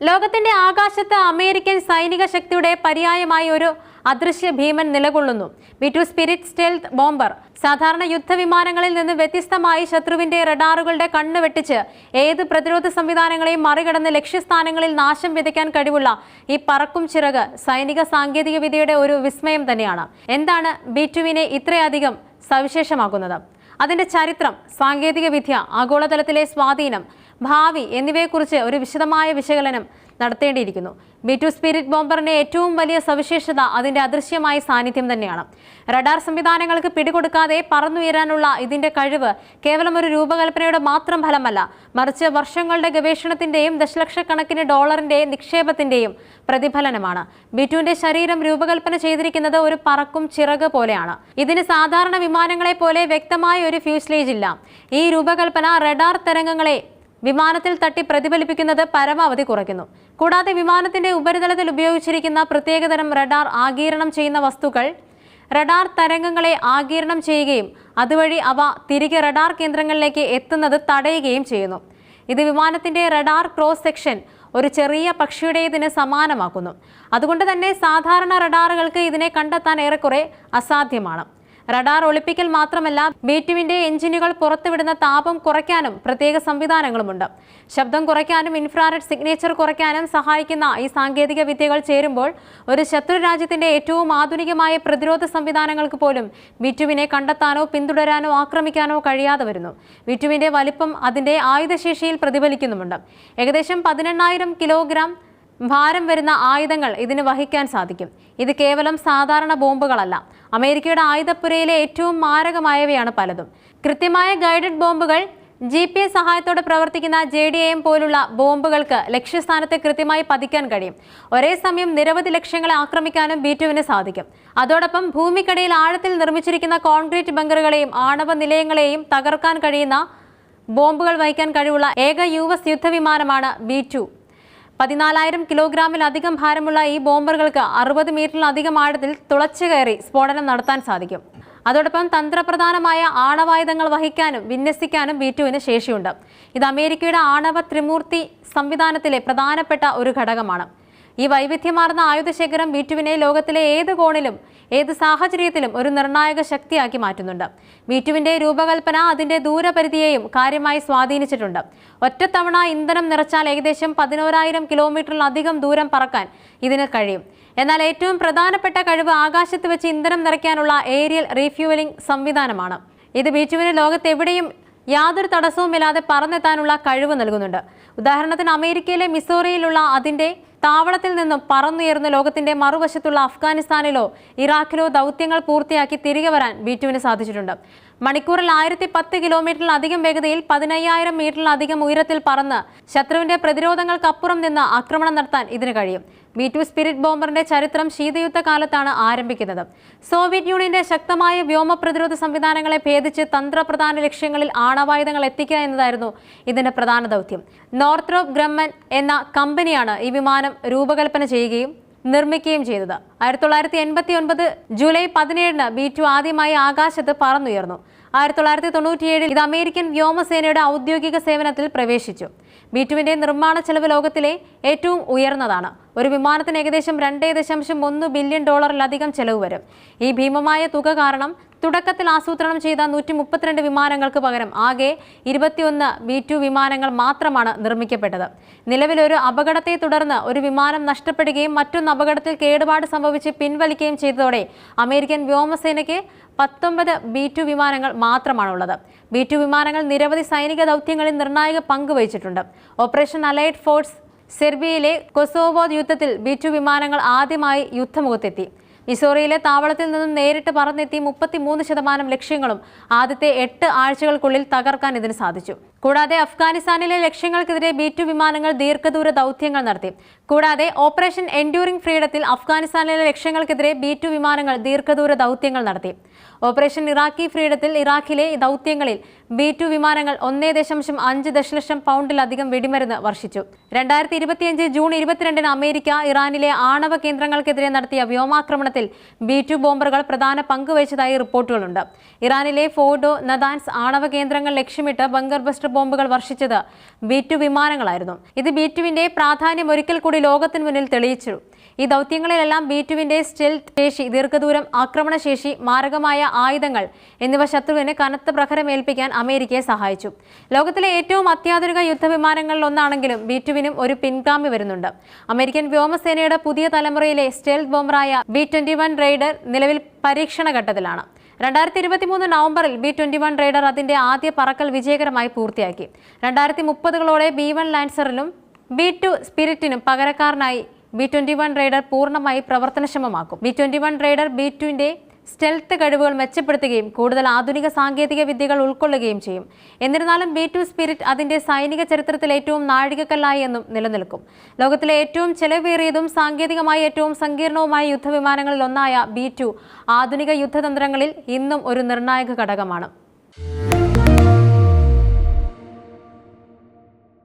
ലോകത്തിന്റെ ആകാശത്ത് അമേരിക്കൻ സൈനിക ശക്തിയുടെ പര്യായമായി ഒരു അദൃശ്യ ഭീമൻ നിലകൊള്ളുന്നു. B two spirit stealth bomber. സാധാരണ യുദ്ധവിമാനങ്ങളിൽ നിന്ന് വ്യത്യസ്തമായി ശത്രുവിന്റെ റഡാറുകളുടെ കണ്ണ് വെട്ടിച്ച് ഏത് പ്രതിരോധ സംവിധാനങ്ങളെയും മറികടന്ന് ലക്ഷ്യസ്ഥാനങ്ങളിൽ നാശം വിതയ്ക്കാൻ കഴിവുള്ള ഈ പറക്കും ചിറക് സൈനിക സാങ്കേതിക വിദ്യയുടെ ഒരു വിസ്മയം തന്നെയാണ്. എന്താണ് ബി ടുവിനെ ഇത്രയധികം സവിശേഷമാക്കുന്നത്? അതിന്റെ ചരിത്രം സാങ്കേതിക വിദ്യ ആഗോളതലത്തിലെ സ്വാധീനം ഭാവി എന്നിവയെക്കുറിച്ച് ഒരു വിശദമായ വിശകലനം നടത്തേണ്ടിയിരിക്കുന്നു. ബി ടു സ്പിരിറ്റ് ബോംബറിന്റെ ഏറ്റവും വലിയ സവിശേഷത അതിന്റെ അദൃശ്യമായ സാന്നിധ്യം തന്നെയാണ്. റഡാർ സംവിധാനങ്ങൾക്ക് പിടികൊടുക്കാതെ പറന്നുയരാനുള്ള ഇതിന്റെ കഴിവ് കേവലം ഒരു രൂപകൽപ്പനയുടെ മാത്രം ഫലമല്ല. മറിച്ച് വർഷങ്ങളുടെ ഗവേഷണത്തിന്റെയും ദശലക്ഷക്കണക്കിന് ഡോളറിന്റെ നിക്ഷേപത്തിന്റെയും പ്രതിഫലനമാണ്. ബിറ്റുവിന്റെ ശരീരം രൂപകൽപ്പന ചെയ്തിരിക്കുന്നത് ഒരു പറക്കും ചിറക് പോലെയാണ്. ഇതിന് സാധാരണ വിമാനങ്ങളെ പോലെ വ്യക്തമായ ഒരു ഫ്യൂസ്ലേജ് ഇല്ല. ഈ രൂപകൽപ്പന റഡാർ തരംഗങ്ങളെ വിമാനത്തിൽ തട്ടി പ്രതിഫലിപ്പിക്കുന്നത് പരമാവധി കുറയ്ക്കുന്നു. കൂടാതെ വിമാനത്തിന്റെ ഉപരിതലത്തിൽ ഉപയോഗിച്ചിരിക്കുന്ന പ്രത്യേകതരം റഡാർ ആഗീരണം ചെയ്യുന്ന വസ്തുക്കൾ റഡാർ തരംഗങ്ങളെ ആഗീരണം ചെയ്യുകയും അതുവഴി അവ തിരികെ റഡാർ കേന്ദ്രങ്ങളിലേക്ക് എത്തുന്നത് തടയുകയും ചെയ്യുന്നു. ഇത് വിമാനത്തിന്റെ റഡാർ ക്രോസ് സെക്ഷൻ ഒരു ചെറിയ പക്ഷിയുടേതിന് സമാനമാക്കുന്നു. അതുകൊണ്ട് തന്നെ സാധാരണ റഡാറുകൾക്ക് ഇതിനെ കണ്ടെത്താൻ ഏറെക്കുറെ അസാധ്യമാണ്. റഡാർ ഒളിപ്പിക്കൽ മാത്രമല്ല ബേറ്റുവിന്റെ എഞ്ചിനുകൾ പുറത്തുവിടുന്ന താപം കുറയ്ക്കാനും പ്രത്യേക സംവിധാനങ്ങളുമുണ്ട്. ശബ്ദം കുറയ്ക്കാനും ഇൻഫ്രാറെഡ് സിഗ്നേച്ചർ കുറയ്ക്കാനും സഹായിക്കുന്ന ഈ സാങ്കേതിക വിദ്യകൾ ചേരുമ്പോൾ ഒരു ശത്രു രാജ്യത്തിന്റെ ഏറ്റവും ആധുനികമായ പ്രതിരോധ സംവിധാനങ്ങൾക്ക് പോലും ബിറ്റുവിനെ കണ്ടെത്താനോ പിന്തുടരാനോ ആക്രമിക്കാനോ കഴിയാതെ വരുന്നു. ബിറ്റുവിന്റെ വലിപ്പം അതിന്റെ ആയുധശേഷിയിൽ പ്രതിഫലിക്കുന്നുമുണ്ട്. ഏകദേശം പതിനെണ്ണായിരം കിലോഗ്രാം ഭാരം വരുന്ന ആയുധങ്ങൾ ഇതിന് വഹിക്കാൻ സാധിക്കും. ഇത് കേവലം സാധാരണ ബോംബുകളല്ല. അമേരിക്കയുടെ ആയുധപ്പുരയിലെ ഏറ്റവും മാരകമായവയാണ് പലതും. കൃത്യമായ ഗൈഡഡ് ബോംബുകൾ ജി പി എസ് സഹായത്തോടെ പ്രവർത്തിക്കുന്ന ജെ ഡി എം പോലുള്ള ബോംബുകൾക്ക് ലക്ഷ്യസ്ഥാനത്തെ കൃത്യമായി പതിക്കാൻ കഴിയും. ഒരേ സമയം നിരവധി ലക്ഷ്യങ്ങളെ ആക്രമിക്കാനും ബി ടുവിന് സാധിക്കും. അതോടൊപ്പം ഭൂമിക്കടിയിൽ ആഴത്തിൽ നിർമ്മിച്ചിരിക്കുന്ന കോൺക്രീറ്റ് ബങ്കറുകളെയും ആണവ നിലയങ്ങളെയും തകർക്കാൻ കഴിയുന്ന ബോംബുകൾ വഹിക്കാൻ കഴിവുള്ള ഏക യു എസ് യുദ്ധവിമാനമാണ് ബി ടു. പതിനാലായിരം കിലോഗ്രാമിലധികം ഭാരമുള്ള ഈ ബോംബറുകൾക്ക് അറുപത് മീറ്ററിലധികം ആഴത്തിൽ തുളച്ചു കയറി സ്ഫോടനം നടത്താൻ സാധിക്കും. അതോടൊപ്പം തന്ത്രപ്രധാനമായ ആണവായുധങ്ങൾ വഹിക്കാനും വിന്യസിക്കാനും ബി ടുവിന് ശേഷിയുണ്ട്. ഇത് അമേരിക്കയുടെ ആണവ ത്രിമൂർത്തി സംവിധാനത്തിലെ പ്രധാനപ്പെട്ട ഒരു ഘടകമാണ്. ഈ വൈവിധ്യമാർന്ന ആയുധശേഖരം ബി ലോകത്തിലെ ഏത് കോണിലും ഏത് സാഹചര്യത്തിലും ഒരു നിർണായക ശക്തിയാക്കി മാറ്റുന്നുണ്ട്. ബി രൂപകൽപ്പന അതിന്റെ ദൂരപരിധിയെയും കാര്യമായി സ്വാധീനിച്ചിട്ടുണ്ട്. ഒറ്റത്തവണ ഇന്ധനം നിറച്ചാൽ ഏകദേശം പതിനോരായിരം കിലോമീറ്ററിലധികം ദൂരം പറക്കാൻ ഇതിന് കഴിയും. എന്നാൽ ഏറ്റവും പ്രധാനപ്പെട്ട കഴിവ് ആകാശത്ത് വെച്ച് ഇന്ധനം നിറയ്ക്കാനുള്ള ഏരിയൽ റീഫ്യൂവലിംഗ് സംവിധാനമാണ്. ഇത് ബി ടുവിന് ലോകത്തെവിടെയും യാതൊരു തടസ്സവുമില്ലാതെ പറന്നെത്താനുള്ള കഴിവ് നൽകുന്നുണ്ട്. ഉദാഹരണത്തിന് അമേരിക്കയിലെ മിസോറിയിലുള്ള അതിന്റെ താവളത്തിൽ നിന്നും പറന്നുയർന്ന് ലോകത്തിന്റെ മറുവശത്തുള്ള അഫ്ഗാനിസ്ഥാനിലോ ഇറാഖിലോ ദൗത്യങ്ങൾ പൂർത്തിയാക്കി തിരികെ വരാൻ ബി ടുവിന് സാധിച്ചിട്ടുണ്ട്. മണിക്കൂറിൽ ആയിരത്തി പത്ത് കിലോമീറ്ററിലധികം വേഗതയിൽ പതിനയ്യായിരം മീറ്ററിലധികം ഉയരത്തിൽ പറന്ന് ശത്രുവിന്റെ പ്രതിരോധങ്ങൾക്കപ്പുറം നിന്ന് ആക്രമണം നടത്താൻ ഇതിന് കഴിയും. ബി ടു സ്പിരിറ്റ് ബോംബറിന്റെ ചരിത്രം ശീതയുദ്ധ കാലത്താണ് ആരംഭിക്കുന്നത്. സോവിയറ്റ് യൂണിയന്റെ ശക്തമായ വ്യോമ പ്രതിരോധ സംവിധാനങ്ങളെ ഭേദിച്ച് തന്ത്രപ്രധാന ലക്ഷ്യങ്ങളിൽ ആണവായുധങ്ങൾ എത്തിക്കുക എന്നതായിരുന്നു ഇതിന്റെ പ്രധാന ദൗത്യം. നോർത്രോപ്പ് ഗ്രമ്മൻ എന്ന കമ്പനിയാണ് ഈ വിമാനം രൂപകൽപ്പന ചെയ്യുകയും നിർമ്മിക്കുകയും ചെയ്തത്. ആയിരത്തി തൊള്ളായിരത്തി എൺപത്തി ഒൻപത് ജൂലൈ പതിനേഴിന് ബി ടു ആദ്യമായി ആകാശത്ത് പറന്നുയർന്നു. ആയിരത്തി തൊള്ളായിരത്തി തൊണ്ണൂറ്റിയേഴിൽ ഇത് അമേരിക്കൻ വ്യോമസേനയുടെ ഔദ്യോഗിക സേവനത്തിൽ പ്രവേശിച്ചു. ബി ടുവിന്റെ നിർമ്മാണ ചെലവ് ലോകത്തിലെ ഏറ്റവും ഉയർന്നതാണ്. ഒരു വിമാനത്തിന് ഏകദേശം രണ്ടേ ദശാംശം ഒന്ന് ബില്യൺ ഡോളറിലധികം ചെലവ് വരും. ഈ ഭീമമായ തുക കാരണം തുടക്കത്തിൽ ആസൂത്രണം ചെയ്ത നൂറ്റി മുപ്പത്തിരണ്ട് വിമാനങ്ങൾക്ക് പകരം ആകെ ഇരുപത്തിയൊന്ന് ബി ടു വിമാനങ്ങൾ മാത്രമാണ് നിർമ്മിക്കപ്പെട്ടത്. നിലവിലൊരു അപകടത്തെ തുടർന്ന് ഒരു വിമാനം നഷ്ടപ്പെടുകയും മറ്റൊന്ന് അപകടത്തിൽ കേടുപാട് സംഭവിച്ച് പിൻവലിക്കുകയും ചെയ്തതോടെ അമേരിക്കൻ വ്യോമസേനയ്ക്ക് പത്തൊമ്പത് ബി ടു വിമാനങ്ങൾ മാത്രമാണുള്ളത്. ബി ടു വിമാനങ്ങൾ നിരവധി സൈനിക ദൗത്യങ്ങളിൽ നിർണായക പങ്ക് വഹിച്ചിട്ടുണ്ട്. ഓപ്പറേഷൻ അലൈഡ് ഫോഴ്സ് സെർബിയയിലെ കൊസോവോ യുദ്ധത്തിൽ ബി ടു വിമാനങ്ങൾ ആദ്യമായി യുദ്ധമുഖത്തെത്തി. മിസോറിയിലെ താവളത്തിൽ നിന്നും നേരിട്ട് പറന്നെത്തി മുപ്പത്തിമൂന്ന് ശതമാനം ലക്ഷ്യങ്ങളും ആദ്യത്തെ എട്ട് ആഴ്ചകൾക്കുള്ളിൽ തകർക്കാൻ ഇതിന് സാധിച്ചു. കൂടാതെ അഫ്ഗാനിസ്ഥാനിലെ ലക്ഷ്യങ്ങൾക്കെതിരെ ബി ടു വിമാനങ്ങൾ ദീർഘദൂര ദൗത്യങ്ങൾ നടത്തി. കൂടാതെ ഓപ്പറേഷൻ എൻഡ്യൂറിംഗ് ഫ്രീഡത്തിൽ അഫ്ഗാനിസ്ഥാനിലെ ലക്ഷ്യങ്ങൾക്കെതിരെ ബി ടു വിമാനങ്ങൾ ദീർഘദൂര ദൗത്യങ്ങൾ നടത്തി. ഓപ്പറേഷൻ ഇറാഖി ഫ്രീഡത്തിൽ ഇറാഖിലെ ദൗത്യങ്ങളിൽ ബി ടു വിമാനങ്ങൾ ഒന്നേ ദശാംശം അഞ്ച് ദശലക്ഷം പൗണ്ടിലധികം വെടിമരുന്ന് വർഷിച്ചു. രണ്ടായിരത്തി ഇരുപത്തിയഞ്ച് ജൂൺ ഇരുപത്തിരണ്ടിന് അമേരിക്ക ഇറാനിലെ ആണവ കേന്ദ്രങ്ങൾക്കെതിരെ നടത്തിയ വ്യോമാക്രമണത്തിൽ ബി ടു ബോംബറുകൾ പ്രധാന പങ്കുവഹിച്ചതായി റിപ്പോർട്ടുകളുണ്ട്. ഇറാനിലെ ഫോർഡോ നദാൻസ് ആണവ കേന്ദ്രങ്ങൾ ലക്ഷ്യമിട്ട് ബങ്കർ ബസ്റ്റർ ബോംബുകൾ വർഷിച്ചത് ബി ടു വിമാനങ്ങളായിരുന്നു. ഇത് ബി ടുവിന്റെ പ്രാധാന്യം ഒരിക്കൽ കൂടി ലോകത്തിന് മുന്നിൽ തെളിയിച്ചു. ഈ ദൗത്യങ്ങളിലെല്ലാം ബി ടുവിന്റെ സ്റ്റെൽത്ത് ശേഷി ദീർഘദൂരം ആക്രമണശേഷി മാരകമായ ആയുധങ്ങൾ എന്നിവ ശത്രുവിന് കനത്ത പ്രഹരമേൽപ്പിക്കാൻ അമേരിക്കയെ സഹായിച്ചു. ലോകത്തിലെ ഏറ്റവും അത്യാധുനിക യുദ്ധവിമാനങ്ങളിൽ ഒന്നാണെങ്കിലും ബി ടുവിനും ഒരു പിൻഗാമി വരുന്നുണ്ട്. അമേരിക്കൻ വ്യോമസേനയുടെ പുതിയ തലമുറയിലെ സ്റ്റെൽത്ത് ബോംബറായ ബി ട്വന്റി വൺ നിലവിൽ പരീക്ഷണ ഘട്ടത്തിലാണ് രണ്ടായിരത്തി ഇരുപത്തി മൂന്ന് നവംബറിൽ ബി ട്വന്റി വൺ റൈഡർ അതിന്റെ ആദ്യ പറക്കൽ വിജയകരമായി പൂർത്തിയാക്കി. രണ്ടായിരത്തി മുപ്പതുകളോടെ ബി വൺ ലാൻസറിലും ബി ടു സ്പിരിറ്റിനും പകരക്കാരനായി ബി ട്വന്റി വൺ റൈഡർ പൂർണമായി പ്രവർത്തനക്ഷമമാക്കും. B twenty one raider B ടുവിന്റെ സ്റ്റെൽത്ത് കഴിവുകൾ മെച്ചപ്പെടുത്തുകയും കൂടുതൽ ആധുനിക സാങ്കേതിക വിദ്യകൾ ഉൾക്കൊള്ളുകയും ചെയ്യും. എന്നിരുന്നാലും ബി ടു സ്പിരിറ്റ് അതിന്റെ സൈനിക ചരിത്രത്തിൽ ഏറ്റവും നാഴികക്കല്ലായി എന്നും നിലനിൽക്കും. ലോകത്തിലെ ഏറ്റവും ചെലവേറിയതും സാങ്കേതികമായി ഏറ്റവും സങ്കീർണവുമായ യുദ്ധവിമാനങ്ങളിൽ ഒന്നായ ബി ടു ആധുനിക യുദ്ധതന്ത്രങ്ങളിൽ ഇന്നും ഒരു നിർണായക ഘടകമാണ്.